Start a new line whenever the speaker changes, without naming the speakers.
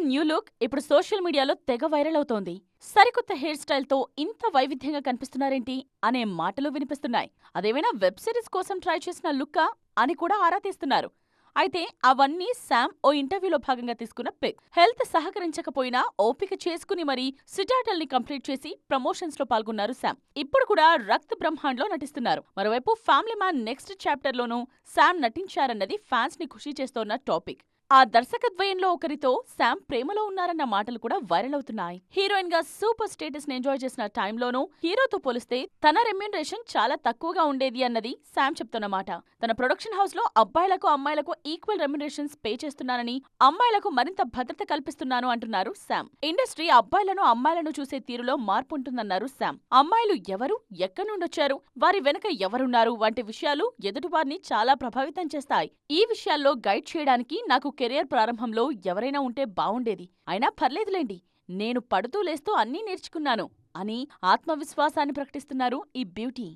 New look ఇప్పుడు social మీడియాలో తెగ వైరల్ అవుతోంది. సరికొత్త హెయిర్ స్టైల్తో ఇంత వైవిధ్యంగా కనిపిస్తున్నారేంటి అనే మాటలు వినిపిస్తున్నాయి. అదేమైనా వెబ్ సిరీస్ కోసం ట్రై చేసిన లుక్కా అని కూడా ఆరా తీస్తున్నారు. అయితే అవన్నీ శామ్ ఓ ఇంటర్వ్యూలో భాగంగా తీసుకున్న పిక్. హెల్త్ సహకరించకపోయినా ఓపిక చేసుకుని మరీ సిటాటల్ని కంప్లీట్ చేసి ప్రమోషన్స్లో పాల్గొన్నారు శామ్. ఇప్పుడు కూడా రక్త్ బ్రహ్మాండ్లో నటిస్తున్నారు. మరోవైపు ఫ్యామిలీ మ్యాన్ నెక్స్ట్ చాప్టర్ లోనూ శామ్ నటించారన్నది ఫ్యాన్స్ని ఖుషి చేస్తోన్న టాపిక్. ఆ దర్శకద్వయంలో ఒకరితో శామ్ ప్రేమలో ఉన్నారన్న మాటలు కూడా వైరల్ అవుతున్నాయి. హీరోయిన్గా సూపర్ స్టేటస్ని ఎంజాయ్ చేసిన టైంలోనూ హీరోతో పోలిస్తే తన రెమ్యూనరేషన్ చాలా తక్కువగా ఉండేది అన్నది శామ్ చెప్తున్నమాట తన ప్రొడక్షన్ హౌస్లో అబ్బాయిలకు అమ్మాయిలకు ఈక్వల్ రెమ్యునరేషన్స్ పే చేస్తున్నానని అమ్మాయిలకు మరింత భద్రత కల్పిస్తున్నాను అంటున్నారు శామ్. ఇండస్ట్రీ అబ్బాయిలను అమ్మాయిలను చూసే తీరులో మార్పు ఉంటుందన్నారు శామ్. అమ్మాయిలు ఎవరు ఎక్కడి నుండొచ్చారు వారి వెనుక ఎవరున్నారు వంటి విషయాలు ఎదుటివారిని చాలా ప్రభావితం చేస్తాయి. ఈ విషయాల్లో గైడ్ చేయడానికి నాకు కెరియర్ ప్రారంభంలో ఎవరైనా ఉంటే బావుండేది. అయినా పర్లేదులేండి నేను పడుతూ లేస్తూ అన్నీ నేర్చుకున్నాను అని ఆత్మవిశ్వాసాన్ని ప్రకటిస్తున్నారు ఈ బ్యూటీ.